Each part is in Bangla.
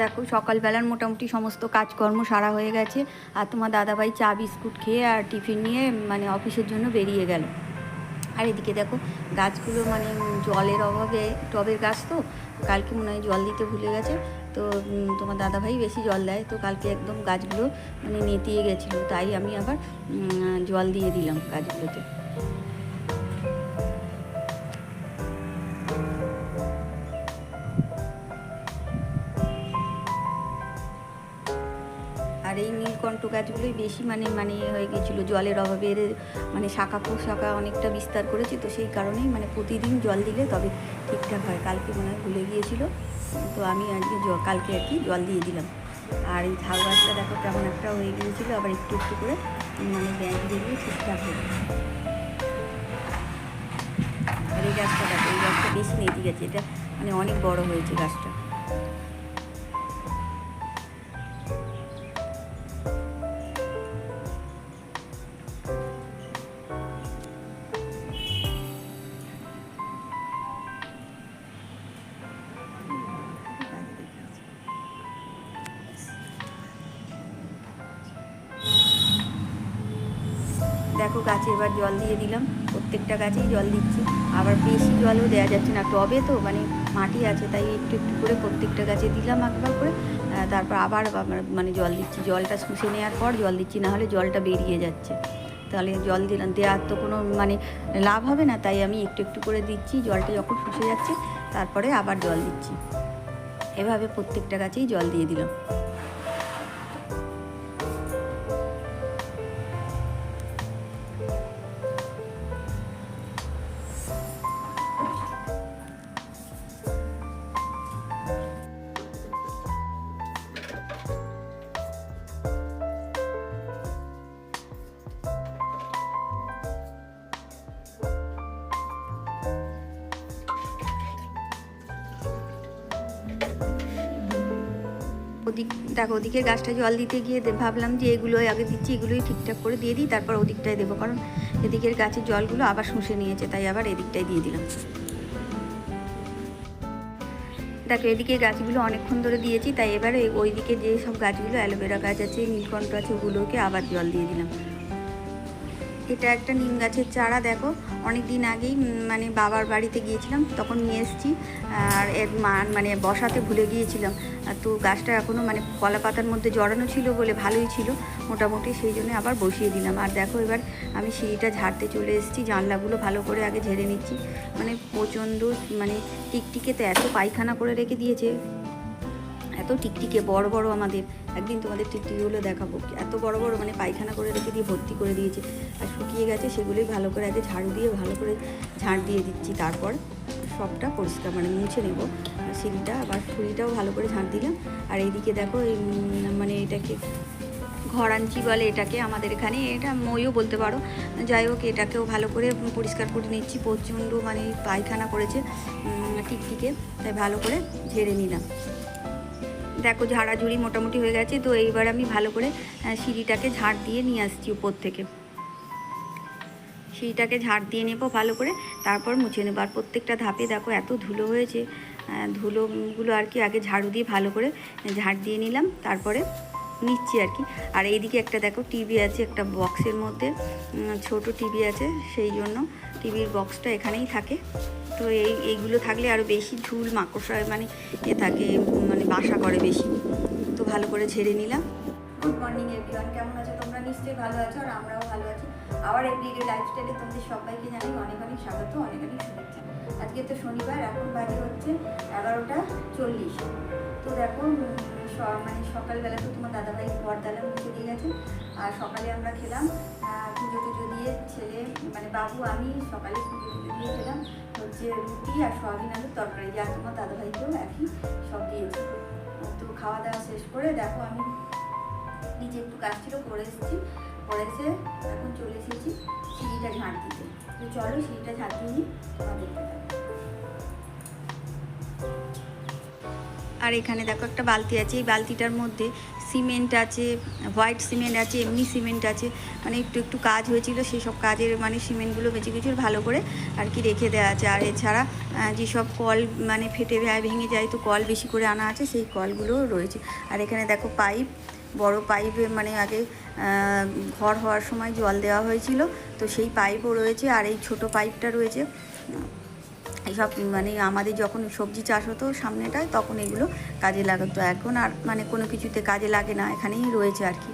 দেখো, সকালবেলার মোটামুটি সমস্ত কাজকর্ম সারা হয়ে গেছে আর তোমার দাদাভাই চা, বিস্কুট খেয়ে আর টিফিন নিয়ে মানে অফিসের জন্য বেরিয়ে গেল। আর এদিকে দেখো, গাছগুলো মানে জলের অভাবে টবের গাছ তো, কালকে মনে হয় জল দিতে ভুলে গেছে। তো তোমার দাদাভাই বেশি জল দেয়, তো কালকে একদম গাছগুলো মানে নেতিয়ে গেছিল, তাই আমি আবার জল দিয়ে দিলাম গাছগুলোতে। গাছগুলোই বেশি মানে মানে হয়ে গেছিল জলের অভাবে মানে শাখা পোশাখা অনেকটা বিস্তার করেছে, তো সেই কারণেই মানে প্রতিদিন জল দিলে তবে ঠিকঠাক হয়। কালকে মনে হয় ভুলে গিয়েছিল, তো আমি আজকে কালকে আর কি জল দিয়ে দিলাম। আর এই ঝাউ গাছটা দেখো কেমন একটা হয়ে গিয়েছিল, আবার একটু একটু করে মানে ব্যাগ দিয়ে ঠিকঠাক হয়ে। আর এই গাছটা দেখো, এই গাছটা বেশি নেতি গেছে এটা মানে অনেক বড় হয়েছে গাছটা। দেখো গাছে এবার জল দিয়ে দিলাম, প্রত্যেকটা গাছেই জল দিচ্ছি। আবার বেশি জলও দেওয়া যাচ্ছে না, টবে তো মানে মাটি আছে, তাই একটু একটু করে প্রত্যেকটা গাছে দিলাম একবার করে তারপর আবার মানে জল দিচ্ছি। জলটা শুষে নেওয়ার পর জল দিচ্ছি, না হলে জলটা বেরিয়ে যাচ্ছে। তাহলে জল দিলাম, দেওয়ার তো কোনো মানে লাভ হবে না, তাই আমি একটু একটু করে দিচ্ছি, জলটা যখন শুষে যাচ্ছে, তারপরে আবার জল দিচ্ছি। এভাবে প্রত্যেকটা গাছেই জল দিয়ে দিলাম। ওদিক, দেখো ওদিকে গাছটা জল দিতে গিয়ে ভাবলাম যে এগুলোই আগে দিচ্ছি, এগুলোই ঠিকঠাক করে দিয়ে দিই, তারপর ওদিকটায় দেবো। কারণ এদিকের গাছের জলগুলো আবার শুষে নিয়েছে, তাই আবার এদিকটায় দিয়ে দিলাম। দেখো এদিকে গাছগুলো অনেকক্ষণ ধরে দিয়েছি, তাই এবারে ওইদিকে যে সব গাছগুলো, অ্যালোভেরা গাছ আছে, নীলকণ্ঠ আছে, ওগুলোকে আবার জল দিয়ে দিলাম। এটা একটা নিম গাছের চারা, দেখো। অনেক দিন আগেই মানে বাবার বাড়িতে গিয়েছিলাম, তখন নিয়ে এসেছি। আর এর মা- মানে বসাতে ভুলে গিয়েছিলাম। তো গাছটা এখনও মানে কলা পাতার মধ্যে জড়ানো ছিল বলে ভালোই ছিল, মোটামুটি সেই জন্য আবার বসিয়ে দিলাম। আর দেখো এবার আমি সিঁড়িটা ঝাড়তে চলে এসেছি, জানলাগুলো ভালো করে আগে ঝেড়ে নিচ্ছি। মানে প্রচণ্ড মানে টিকটিকে তো এত পায়খানা করে রেখে দিয়েছে। এত টিকটিকে, বড় বড় আমাদের। একদিন তোমাদের টিকটিকিগুলো দেখাবো। এত বড় বড় মানে পায়খানা করে রেখে দিয়ে ভর্তি করে দিয়েছে। আর শুকিয়ে গেছে, সেগুলোই ভালো করে আগে ঝাড়ু দিয়ে, ভালো করে ঝাড় দিয়ে দিচ্ছি। তারপর সবটা পরিষ্কার মানে মুছে নেব। আর সিঁড়িটা, আবার ছুরিটাও ভালো করে ঝাঁট দিলাম। আর এইদিকে দেখো, এই মানে এটাকে ঘরাঞ্চি বলে এটাকে আমাদের এখানে। এটা মইও বলতে পারো। যাই হোক, এটাকেও ভালো করে পরিষ্কার করে নিচ্ছি। প্রচণ্ড মানে পায়খানা করেছে টিকটিকে। তাই ভালো করে ঝেড়ে নিলাম। দেখো ঝাড়াঝুড়ি মোটামুটি হয়ে গেছে, তো এইবার আমি ভালো করে সিঁড়িটাকে ঝাড় দিয়ে নিয়ে আসছি উপর থেকে। সিঁড়িটাকে ঝাড় দিয়ে নেব ভালো করে, তারপর মুছে নেব। আর প্রত্যেকটা ধাপে দেখো এত ধুলো হয়েছে ধুলোগুলো আর কি আগে ঝাড়ু দিয়ে ভালো করে ঝাড় দিয়ে নিলাম, তারপরে নিচ্ছি আর কি। আর এইদিকে একটা দেখো টিভি আছে, একটা বক্সের মধ্যে ছোট টিভি আছে, সেই জন্য টিভির বক্সটা এখানেই থাকে। তো এই, এইগুলো থাকলে আরও বেশি ঝুল মাকড়সা মানে এ থাকে মানে বাসা করে বেশি। তো ভালো করে ছেড়ে নিলাম। গুড মর্নিং এভরিওয়ান কেমন আছো? তোমরা নিশ্চয়ই ভালো আছো, আর আমরাও ভালো আছি। আবার এভরিডে লাইফস্টাইলে তোমাদের সবাইকে জানাই অনেক অনেক স্বাগত, অনেক অনেক শুভেচ্ছা। আজকে তো শনিবার, এখন বাজে হচ্ছে এগারোটা চল্লিশ। তো দেখো মানে সকালবেলা তো তোমার দাদাভাই বরদালা মুখে দিয়ে গেছে। আর সকালে আমরা খেলাম পুজো টুজো দিয়ে ছেলে মানে বাবু, আমি সকালে পুজো টুজো দিয়ে খেলাম, হচ্ছে রুটি আর সয়াবিন আলুর তরকারি। যা তোমার দাদাভাইকেও একই সব দিয়েছি। তো খাওয়া দাওয়া শেষ করে দেখো আমি নিজে একটু কাজ ছিল করে এসেছি। এখন চলে এসেছি সিঁড়িটা ঝাঁট দিতে। তো চলো সিঁড়িটা ঝাঁট দিয়ে আর এখানে দেখো একটা বালতি আছে, এই বালতিটার মধ্যে সিমেন্ট আছে, হোয়াইট সিমেন্ট আছে, এমনি সিমেন্ট আছে। মানে একটু একটু কাজ হয়েছিল সেসব কাজের মানে সিমেন্টগুলো বেঁচে কিছু ভালো করে আর কি রেখে দেওয়া আছে। আর এছাড়া যেসব কল মানে ফেটে ভেঙে যায়, তো কল বেশি করে আনা আছে, সেই কলগুলোও রয়েছে। আর এখানে দেখো পাইপ বড় পাইপে মানে আগে ঘর হওয়ার সময় জল দেওয়া হয়েছিল। তো সেই পাইপও রয়েছে আর এই ছোট পাইপটা রয়েছে। এইসব মানে আমাদের যখন সবজি চাষ হতো সামনেটায়, তখন এগুলো কাজে লাগতো। এখন আর মানে কোনো কিছুতে কাজে লাগে না, এখানেই রয়েছে আর কি।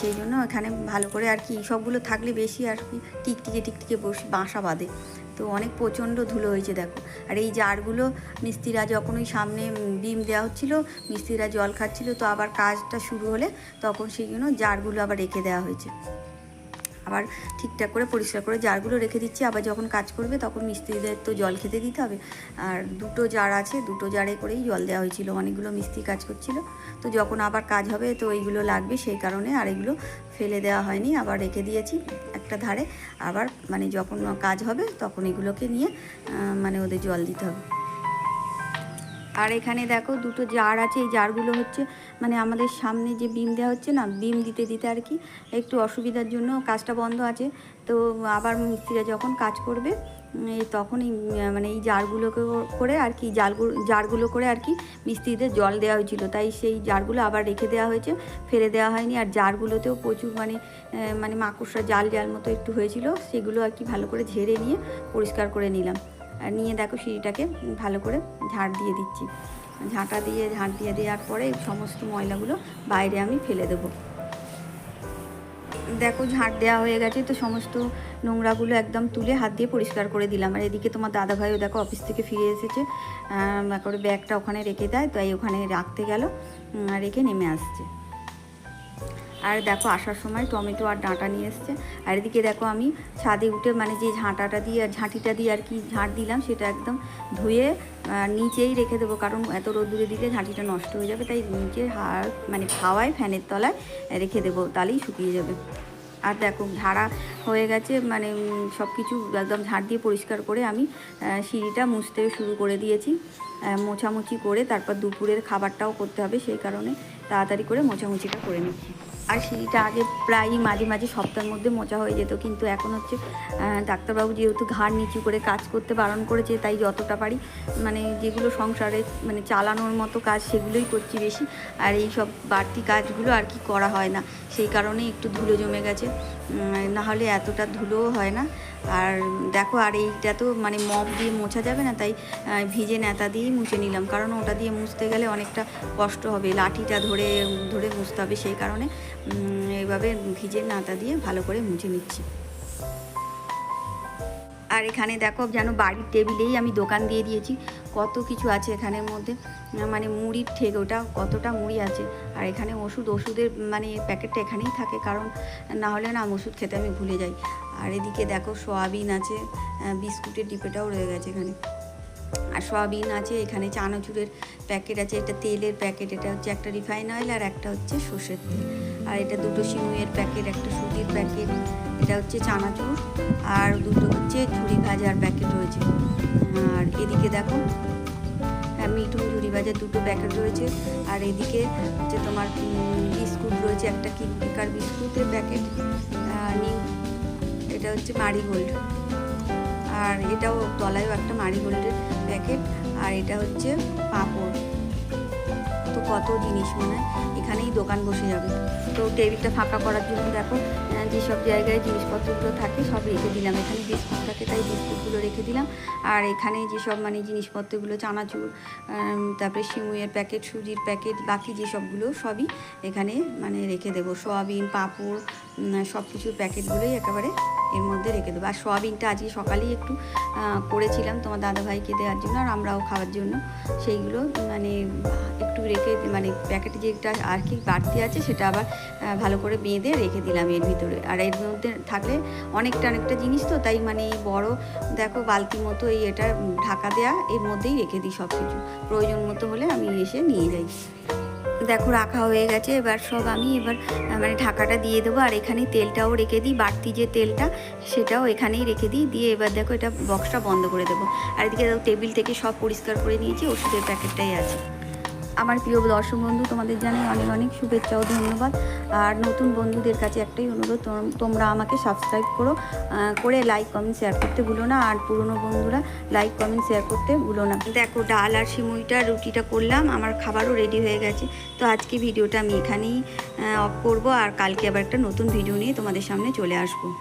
সেই জন্য এখানে ভালো করে আর কি, সবগুলো থাকলে বেশি আর কি, টিকটিকে টিকটিকে বসে বাসা বাঁধে। তো অনেক প্রচণ্ড ধুলো হয়েছে দেখো। আর এই জারগুলো মিস্ত্রিরা যখন ওই সামনে বিম দেওয়া হচ্ছিল, মিস্ত্রিরা জল খাচ্ছিলো, তো আবার কাজটা শুরু হলে তখন সেই জন্য জারগুলো আবার রেখে দেওয়া হয়েছে। আবার ঠিকঠাক করে পরিষ্কার করে জারগুলো রেখে দিচ্ছি। আবার যখন কাজ করবে তখন মিস্ত্রিদের তো জল খেতে দিতে হবে। আর দুটো জার আছে, দুটো জারে করেই জল দেওয়া হয়েছিল। অনেকগুলো মিস্ত্রি কাজ করছিল। তো যখন আবার কাজ হবে তো এইগুলো লাগবে, সেই কারণে আর এগুলো ফেলে দেওয়া হয়নি। আবার রেখে দিয়েছি একটা ধারে। আবার মানে যখন কাজ হবে তখন এগুলোকে নিয়ে মানে ওদের জল দিতে হবে। আর এখানে দেখো দুটো জার আছে, এই জারগুলো হচ্ছে মানে আমাদের সামনে যে বিম দেওয়া হচ্ছে না, বিম দিতে দিতে আর কি একটু অসুবিধার জন্য কাজটা বন্ধ আছে। তো আবার মিস্ত্রিরা যখন কাজ করবে তখন এই মানে এই জারগুলোকে করে আর কি জারগুলো জারগুলো করে আর কি মিস্ত্রিদের জল দেওয়া হয়েছিল। তাই সেই জারগুলো আবার রেখে দেওয়া হয়েছে, ফেলে দেওয়া হয়নি। আর জারগুলোতেও প্রচুর মানে মানে মাকড়সা জাল জাল মতো একটু হয়েছিল, সেগুলো আর কি ভালো করে ঝেড়ে নিয়ে পরিষ্কার করে নিলাম। নিয়ে দেখো সিঁড়িটাকে ভালো করে ঝাড় দিয়ে দিচ্ছি। ঝাঁটা দিয়ে, ঝাঁট দিয়ে দেওয়ার পরে সমস্ত ময়লাগুলো বাইরে আমি ফেলে দেবো। দেখো ঝাঁট দেওয়া হয়ে গেছে, তো সমস্ত নোংরাগুলো একদম তুলে হাত দিয়ে পরিষ্কার করে দিলাম। আর এদিকে তোমার দাদাভাইও দেখো অফিস থেকে ফিরে এসেছে। করে ব্যাগটা ওখানে রেখে দেয়, তাই ওখানে রাখতে গেল। রেখে নেমে আসছে। আর দেখো, আসার সময় টমেটো আর ডাঁটা নিয়ে এসছে। আর এদিকে দেখো আমি ছাদে উঠে মানে যে ঝাঁটাটা দিয়ে আর ঝাঁটিটা দিয়ে আর কি ঝাঁট দিলাম, সেটা একদম ধুয়ে নিচেই রেখে দেবো। কারণ এত রোদ্দুরে দিলে ঝাঁটিটা নষ্ট হয়ে যাবে, তাই নিচে হাড় মানে হাওয়ায়, ফ্যানের তলায় রেখে দেবো, তাহলেই শুকিয়ে যাবে। আর দেখো, ঝাড়া হয়ে গেছে মানে সব কিছু একদম ঝাড় দিয়ে পরিষ্কার করে আমি সিঁড়িটা মুছতে শুরু করে দিয়েছি। মোছামুছি করে তারপর দুপুরের খাবারটাও করতে হবে, সেই কারণে তাড়াতাড়ি করে মোছামুছিটা করে নিচ্ছি। আর সিঁড়িটা আগে প্রায়ই মাঝে মাঝে সপ্তাহের মধ্যে মোচা হয়ে যেত, কিন্তু এখন হচ্ছে ডাক্তারবাবু যেহেতু ঘাড় নিচু করে কাজ করতে বারণ করেছে, তাই যতটা পারি মানে যেগুলো সংসারে মানে চালানোর মতো কাজ সেগুলোই করছি বেশি, আর এই সব বাড়তি কাজগুলো আর কি করা হয় না। সেই কারণে একটু ধুলো জমে গেছে। নাহলে এতটা ধুলোও হয় না। আর দেখো, আর এইটা তো মানে মপ দিয়ে মোছা যাবে না, তাই ভিজে নেতা দিয়েই মুছে নিলাম। কারণ ওটা দিয়ে মুছতে গেলে অনেকটা কষ্ট হবে। লাঠিটা ধরে ধরে মুছতে হবে। সেই কারণে এইভাবে ভিজে নাতা দিয়ে ভালো করে মুছে নিচ্ছি। আর এখানে দেখো যেন বাড়ির টেবিলেই আমি দোকান দিয়ে দিয়েছি। কত কিছু আছে এখানের মধ্যে। মানে মুড়ির ঠেক, ওটা কতটা মুড়ি আছে। আর এখানে ওষুধ, ওষুধের মানে প্যাকেটটা এখানেই থাকে, কারণ না হলে না ওষুধ খেতে আমি ভুলে যাই। আর এদিকে দেখো সোয়াবিন আছে বিস্কুটের ডিপেটাও রয়ে গেছে এখানে। আর সয়াবিন আছে, এখানে চানাচুরের প্যাকেট আছে, এটা তেলের প্যাকেট, এটা হচ্ছে একটা রিফাইন অয়েল আর একটা হচ্ছে সর্ষের তেল। আর এটা দুটো সিমুয়ের প্যাকেট, একটা সুতির প্যাকেট এটা হচ্ছে চানাচুর আর দুটো হচ্ছে ঝুড়ি ভাজার প্যাকেট রয়েছে। আর এদিকে দেখো হ্যাঁ, মিঠুন ঝুড়ি ভাজার দুটো প্যাকেট রয়েছে। আর এদিকে হচ্ছে তোমার বিস্কুট রয়েছে একটা কিটকার বিস্কুটের প্যাকেট নিউ এটা হচ্ছে মারিগোল্ড আর এটাও তলায়ও একটা মারিগোল্ডের প্যাকেট আর এটা হচ্ছে পাঁপড়। তো কত জিনিস মানে এখানেই দোকান বসে যাবে। তো টেবিলটা ফাঁকা করার জন্য দেখো যেসব জায়গায় জিনিসপত্রগুলো থাকে সব রেখে দিলাম। এখানে বিস্কুট থাকে তাই বিস্কুটগুলো রেখে দিলাম। আর এখানে যেসব মানে জিনিসপত্রগুলো, চানাচুর তারপরে সিমুয়ের প্যাকেট, সুজির প্যাকেট, বাকি যেসবগুলো সবই এখানে মানে রেখে দেবো। সোয়াবিন, পাঁপড় সব কিছুর প্যাকেটগুলোই একেবারে এর মধ্যে রেখে দেবো। আর সোয়াবিনটা আজকে সকালেই একটু করেছিলাম তোমার দাদাভাইকে দেওয়ার জন্য, আর আমরাও খাওয়ার জন্য। সেইগুলো মানে একটু রেখে মানে প্যাকেটে যেটা আর কি বাড়তি আছে সেটা আবার ভালো করে বেঁধে রেখে দিলাম এর ভিতরে। আর এর মধ্যে থাকলে অনেকটা অনেকটা জিনিস তো, তাই মানে এই বড়, দেখো, বালতি মতো এই এটা ঢাকা দেয়া, এর মধ্যেই রেখে দিই সব কিছু প্রয়োজন মতো হলে আমি এসে নিয়ে যাই। দেখো, রাখা হয়ে গেছে। এবার সব আমি এবার মানে ঢাকাটা দিয়ে দেবো। আর এখানে তেলটাও রেখে দিই। বাড়তি যে তেলটা, সেটাও এখানেই রেখে দিই। দিয়ে এবার দেখো, এটা বক্সটা বন্ধ করে দেবো। আর এদিকে টেবিল থেকে সব পরিষ্কার করে নিয়েছি। ওষুধের প্যাকেটটাই আছে। আমার প্রিয় দর্শক বন্ধু, তোমাদের জানাই অনেক অনেক শুভেচ্ছা ও ধন্যবাদ। আর নতুন বন্ধুদের কাছে একটাই অনুরোধ, তোম- তোমরা আমাকে সাবস্ক্রাইব করো করে লাইক কমেন্ট শেয়ার করতে ভুলো না। আর পুরনো বন্ধুরা লাইক কমেন্ট শেয়ার করতে ভুলো না। দেখো, ডাল আর সিমুইটা রুটিটা করলাম, আমার খাবারও রেডি হয়ে গেছে। তো আজকে ভিডিওটা আমি এখানেই অফ করব। আর কালকে আবার একটা নতুন ভিডিও নিয়ে তোমাদের সামনে চলে আসব।